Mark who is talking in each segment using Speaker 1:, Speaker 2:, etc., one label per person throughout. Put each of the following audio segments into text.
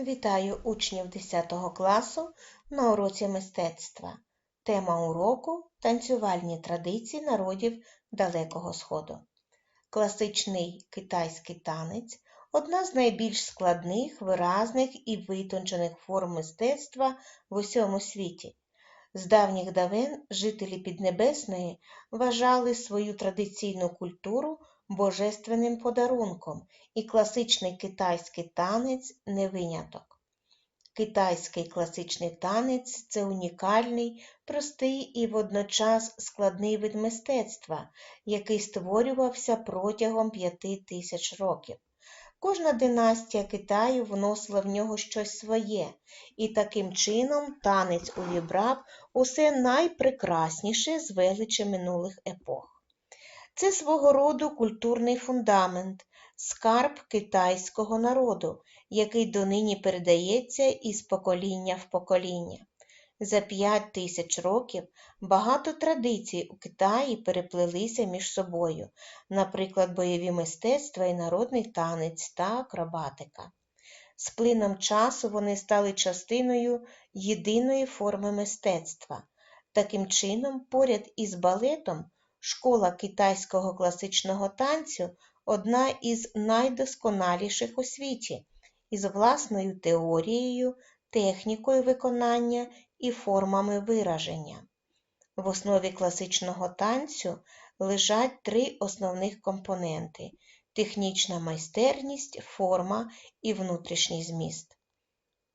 Speaker 1: Вітаю учнів 10 класу на уроці мистецтва. Тема уроку танцювальні традиції народів Далекого Сходу. Класичний китайський танець одна з найбільш складних, виразних і витончених форм мистецтва в усьому світі. З давніх давен жителі Піднебесної вважали свою традиційну культуру божественним подарунком, і класичний китайський танець не виняток. Китайський класичний танець це унікальний, простий і водночас складний вид мистецтва, який створювався протягом п'яти тисяч років. Кожна династія Китаю вносила в нього щось своє, і таким чином танець увібрав усе найпрекрасніше з величі минулих епох. Це свого роду культурний фундамент, скарб китайського народу, який донині передається із покоління в покоління. За п'ять тисяч років багато традицій у Китаї переплелися між собою, наприклад, бойові мистецтва і народний танець та акробатика. З плином часу вони стали частиною єдиної форми мистецтва. Таким чином, поряд із балетом Школа китайського класичного танцю одна із найдосконаліших у світі, із власною теорією, технікою виконання і формами вираження. В основі класичного танцю лежать три основних компоненти технічна майстерність, форма і внутрішній зміст.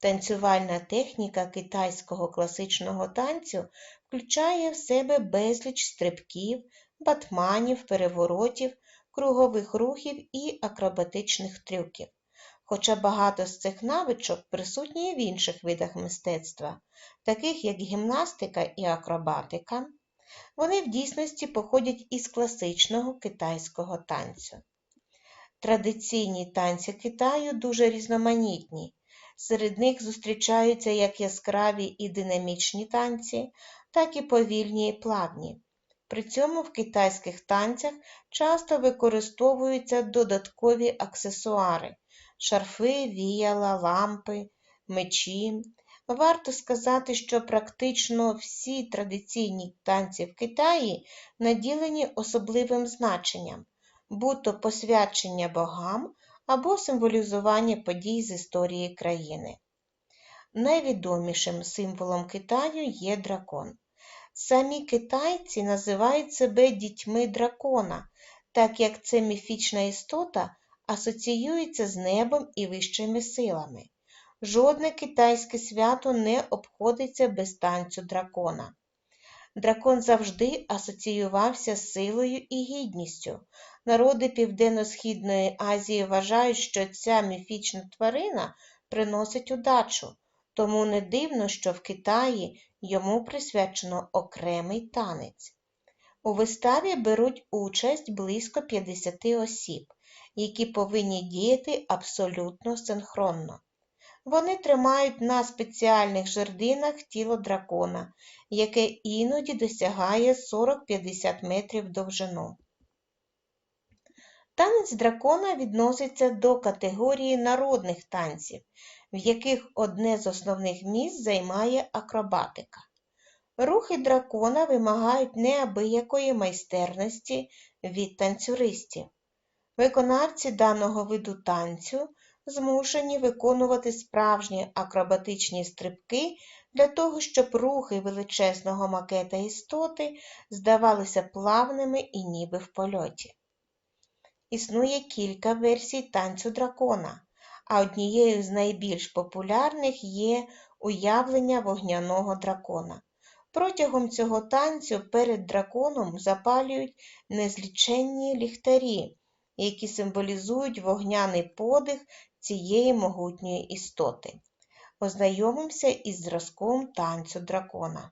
Speaker 1: Танцювальна техніка китайського класичного танцю включає в себе безліч стрибків, батманів, переворотів, кругових рухів і акробатичних трюків. Хоча багато з цих навичок присутні в інших видах мистецтва, таких як гімнастика і акробатика, вони в дійсності походять із класичного китайського танцю. Традиційні танці Китаю дуже різноманітні. Серед них зустрічаються як яскраві і динамічні танці, так і повільні і плавні. При цьому в китайських танцях часто використовуються додаткові аксесуари шарфи, віяла, лампи, мечі. Варто сказати, що практично всі традиційні танці в Китаї наділені особливим значенням, будь-то посвячення богам або символізування подій з історії країни. Найвідомішим символом Китаю є дракон. Самі китайці називають себе дітьми дракона, так як ця міфічна істота асоціюється з небом і вищими силами. Жодне китайське свято не обходиться без танцю дракона. Дракон завжди асоціювався з силою і гідністю. Народи Південно-Східної Азії вважають, що ця міфічна тварина приносить удачу, тому не дивно, що в Китаї йому присвячено окремий танець. У виставі беруть участь близько 50 осіб, які повинні діяти абсолютно синхронно. Вони тримають на спеціальних жердинах тіло дракона, яке іноді досягає 40-50 метрів довжину. Танець дракона відноситься до категорії народних танців, в яких одне з основних місць займає акробатика. Рухи дракона вимагають неабиякої майстерності від танцюристів. Виконавці даного виду танцю змушені виконувати справжні акробатичні стрибки для того, щоб рухи величезного макета істоти здавалися плавними і ніби в польоті. Існує кілька версій танцю дракона, а однією з найбільш популярних є уявлення вогняного дракона. Протягом цього танцю перед драконом запалюють незліченні ліхтарі, які символізують вогняний подих цієї могутньої істоти. Ознайомимося із зразком танцю дракона.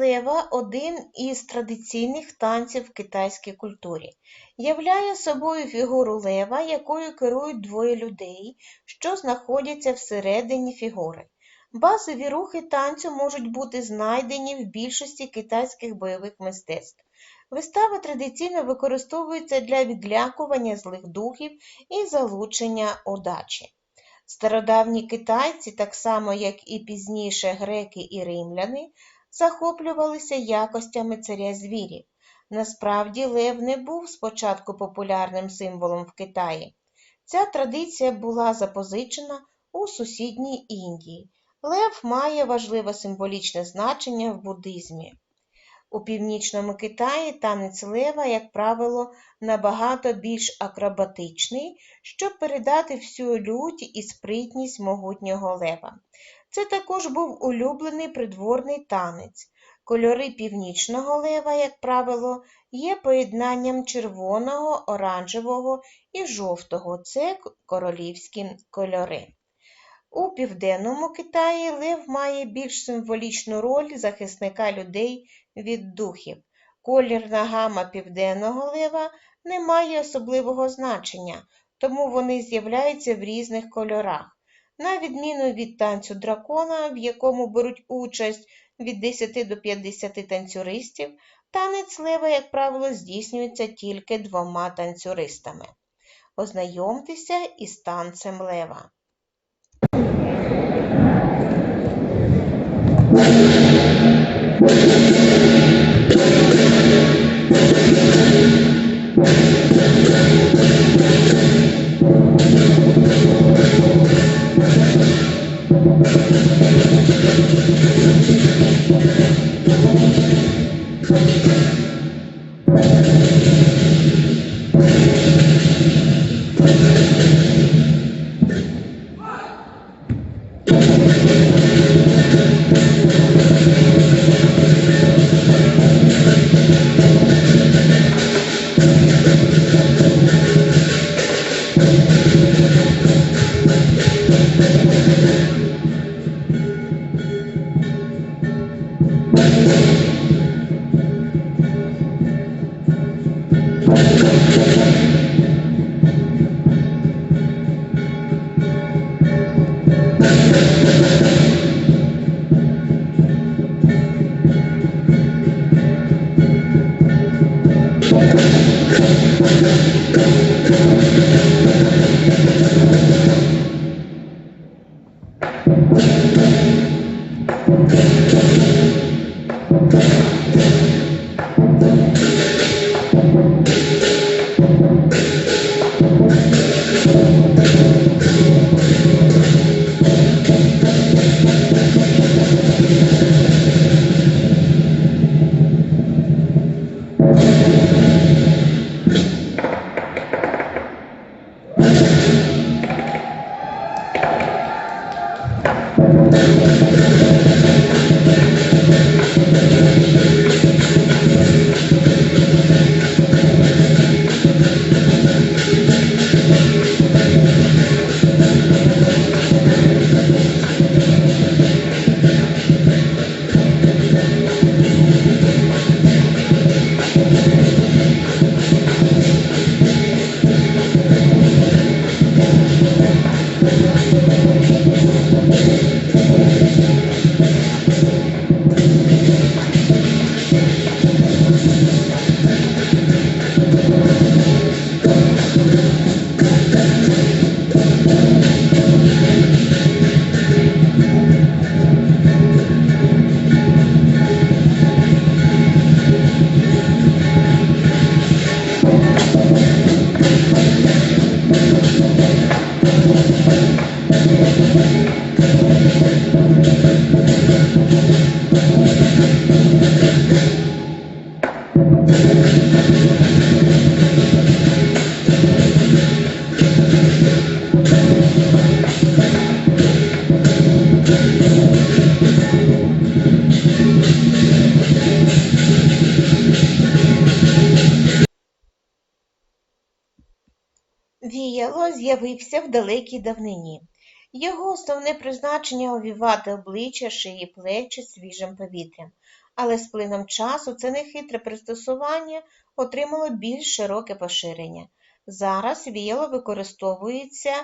Speaker 1: Лева – один із традиційних танців в китайській культурі. Являє собою фігуру лева, якою керують двоє людей, що знаходяться всередині фігури. Базові рухи танцю можуть бути знайдені в більшості китайських бойових мистецтв. Вистава традиційно використовується для відлякування злих духів і залучення удачі. Стародавні китайці, так само як і пізніше греки і римляни, захоплювалися якостями царя звірів. Насправді лев не був спочатку популярним символом в Китаї. Ця традиція була запозичена у сусідній Індії. Лев має важливе символічне значення в буддизмі. У північному Китаї танець лева, як правило, набагато більш акробатичний, щоб передати всю лють і спритність могутнього лева. Це також був улюблений придворний танець. Кольори північного лева, як правило, є поєднанням червоного, оранжевого і жовтого це королівські кольори. У південному Китаї лев має більш символічну роль захисника людей від духів. Колірна гама південного лева не має особливого значення, тому вони з'являються в різних кольорах. На відміну від танцю дракона, в якому беруть участь від 10 до 50 танцюристів, танець лева, як правило, здійснюється тільки двома танцюристами. Ознайомтеся із танцем лева. Віяло Thank you. З'явився в далекій давнині. Його основне призначення овівати обличчя, шиї, плечі свіжим повітрям. Але з плином часу це нехитре пристосування отримало більш широке поширення. Зараз віяло використовується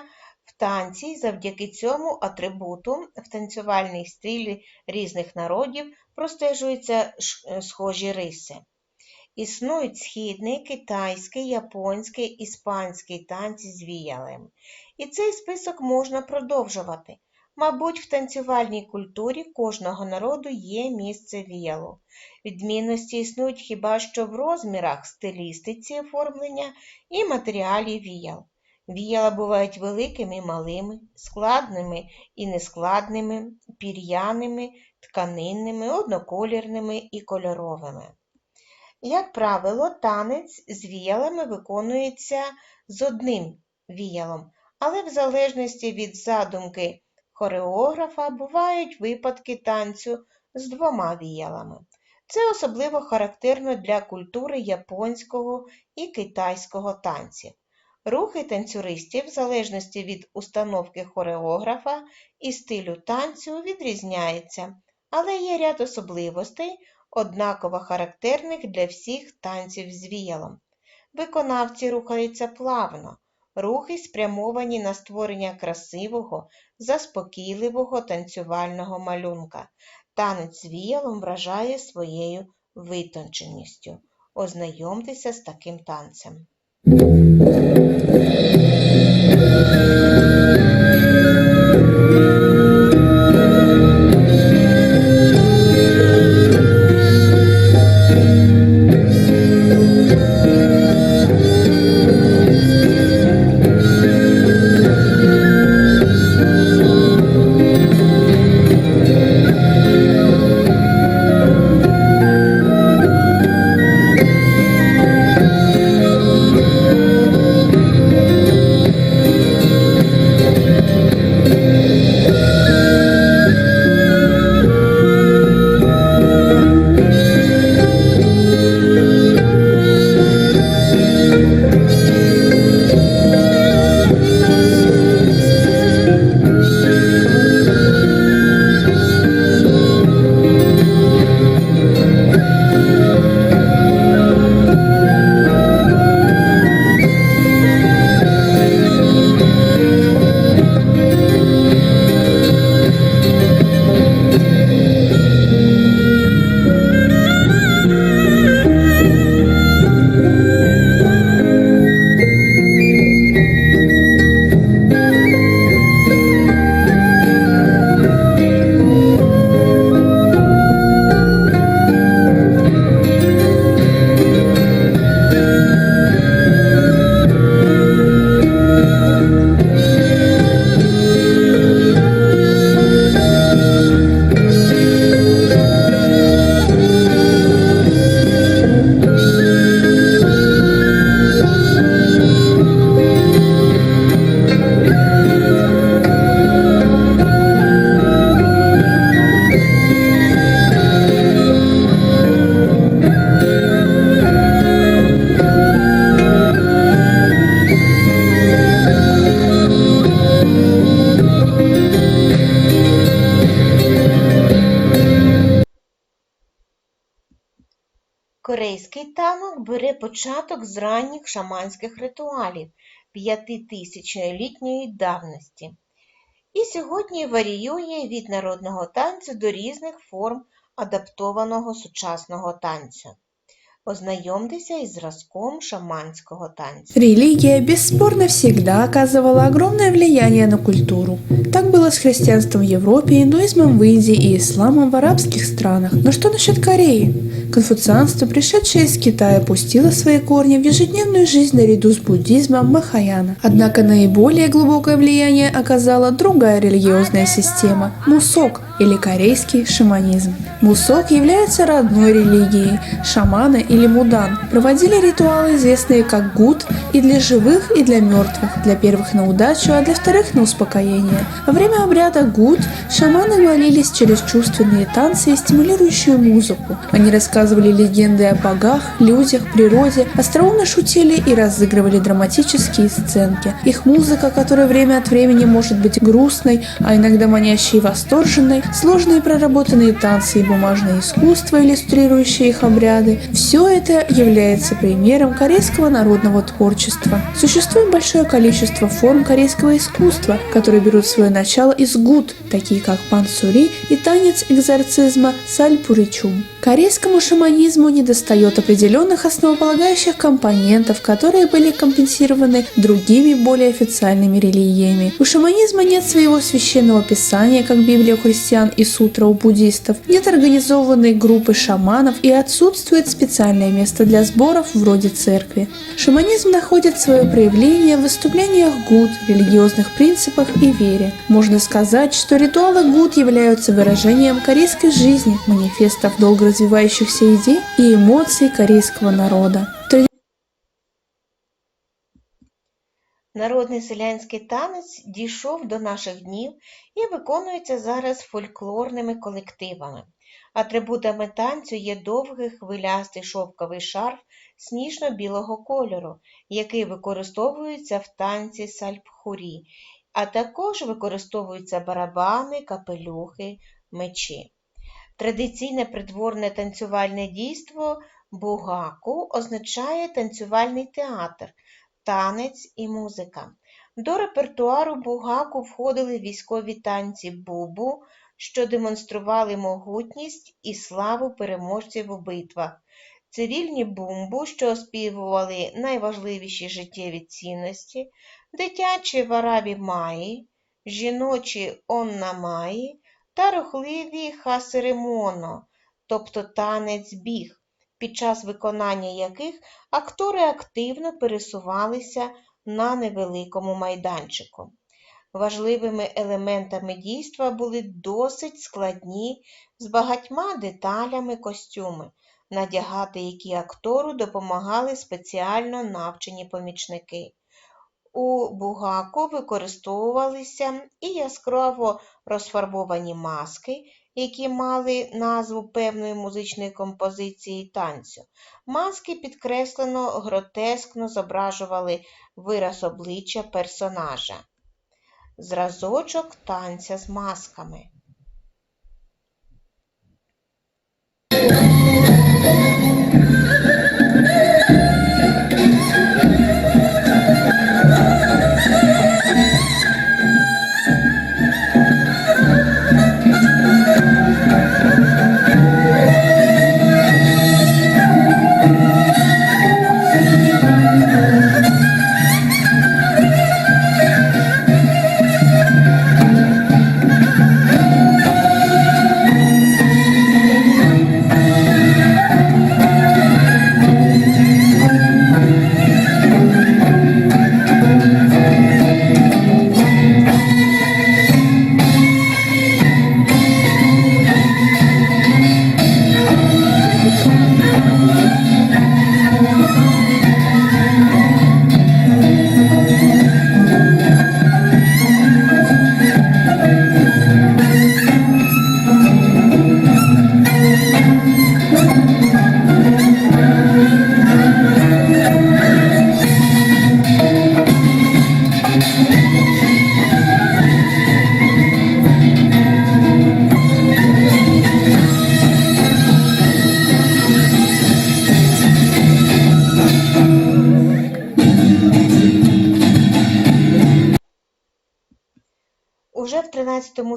Speaker 1: в танці і завдяки цьому атрибуту в танцювальній стилі різних народів простежуються схожі риси. Існують східний, китайський, японський, іспанський танці з віялем. І цей список можна продовжувати. Мабуть, в танцювальній культурі кожного народу є місце віялу. Відмінності існують хіба що в розмірах, стилістиці оформлення і матеріалі віял. Віяла бувають великими і малими, складними і нескладними, пір'яними, тканинними, одноколірними і кольоровими. Як правило, танець з віялами виконується з одним віялом, але в залежності від задумки хореографа бувають випадки танцю з двома віялами. Це особливо характерно для культури японського і китайського танців. Рухи танцюристів, в залежності від установки хореографа і стилю танцю, відрізняються, але є ряд особливостей, однаково характерних для всіх танців з віялом. Виконавці рухаються плавно, рухи спрямовані на створення красивого, заспокійливого танцювального малюнка. Танець з віялом вражає своєю витонченістю. Ознайомтеся з таким танцем. Початок з ранніх шаманських ритуалів п'ятитисячолітньої давності і сьогодні варіює від народного танцю до різних форм адаптованого сучасного танцю. Ознайомтеся із зразком шаманського танцю.
Speaker 2: Религия бесспорно всегда оказывала огромное влияние на культуру. Так было с христианством в Европе, индуизмом в Индии и исламом в арабских странах. Но что насчет Кореи? Конфуцианство, пришедшее из Китая, пустило свои корни в ежедневную жизнь наряду с буддизмом Махаяна. Однако наиболее глубокое влияние оказала другая религиозная система – мусок или корейский шаманизм. Мусок является родной религией. Шаманы или мудан проводили ритуалы, известные как гуд, и для живых, и для мертвых, для первых на удачу, а для вторых на успокоение. Во время обряда гуд шаманы молились через чувственные танцы и стимулирующую музыку. Они рассказывали легенды о богах, людях, природе, остроумно шутили и разыгрывали драматические сценки. Их музыка, которая время от времени может быть грустной, а иногда манящей и восторженной, сложные проработанные танцы и бумажное искусство, иллюстрирующие их обряды, все это является примером корейского народного творчества. Существует большое количество форм корейского искусства, которые берут свое начало из гуд, такие как пансури и танец экзорцизма сальпуричум. Корейскому шаманизму недостает определенных основополагающих компонентов, которые были компенсированы другими более официальными религиями. У шаманизма нет своего священного писания, как Библия у христиан и сутра у буддистов, нет организованной группы шаманов и отсутствует специальное место для сборов вроде церкви. Шаманизм находит свое проявление в выступлениях гуд, религиозных принципах и вере. Можно сказать, что ритуалы гуд являются выражением корейской жизни, манифестов долго развивающихся идей и эмоций корейского народа.
Speaker 1: Народний селянський танець дійшов до наших днів і виконується зараз фольклорними колективами. Атрибутами танцю є довгий хвилястий шовковий шарф сніжно-білого кольору, який використовується в танці сальпхурі, а також використовуються барабани, капелюхи, мечі. Традиційне придворне танцювальне дійство бугаку означає танцювальний театр, танець і музика. До репертуару бугаку входили військові танці бубу, що демонстрували могутність і славу переможців у битвах, цивільні бумбу, що оспівували найважливіші життєві цінності, дитячі варабі маї, жіночі оннамаї та рухливі хасеремоно, тобто танець біг, під час виконання яких актори активно пересувалися на невеликому майданчику. Важливими елементами дійства були досить складні з багатьма деталями костюми, надягати які актору допомагали спеціально навчені помічники. У бугаку використовувалися і яскраво розфарбовані маски, які мали назву певної музичної композиції танцю. Маски підкреслено гротескно зображували вираз обличчя персонажа. Зразочок танця з масками.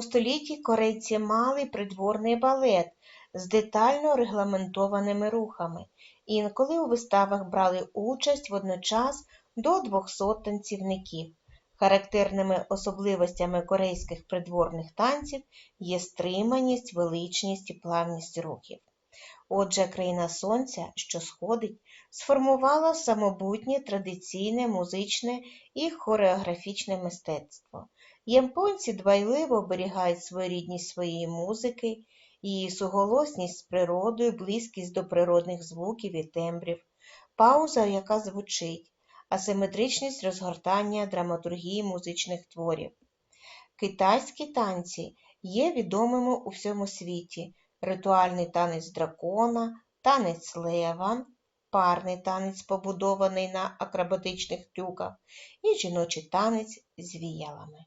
Speaker 1: Столітті корейці мали придворний балет з детально регламентованими рухами. Інколи у виставах брали участь водночас до 200 танцівників. Характерними особливостями корейських придворних танців є стриманість, величність і плавність рухів. Отже, країна сонця, що сходить, сформувала самобутнє традиційне музичне і хореографічне мистецтво. Японці дбайливо оберігають своєрідність своєї музики, її суголосність з природою, близькість до природних звуків і тембрів, пауза, яка звучить, асиметричність розгортання драматургії музичних творів. Китайські танці є відомими у всьому світі. Ритуальний танець дракона, танець лева, парний танець, побудований на акробатичних трюках, і жіночий танець з віялами.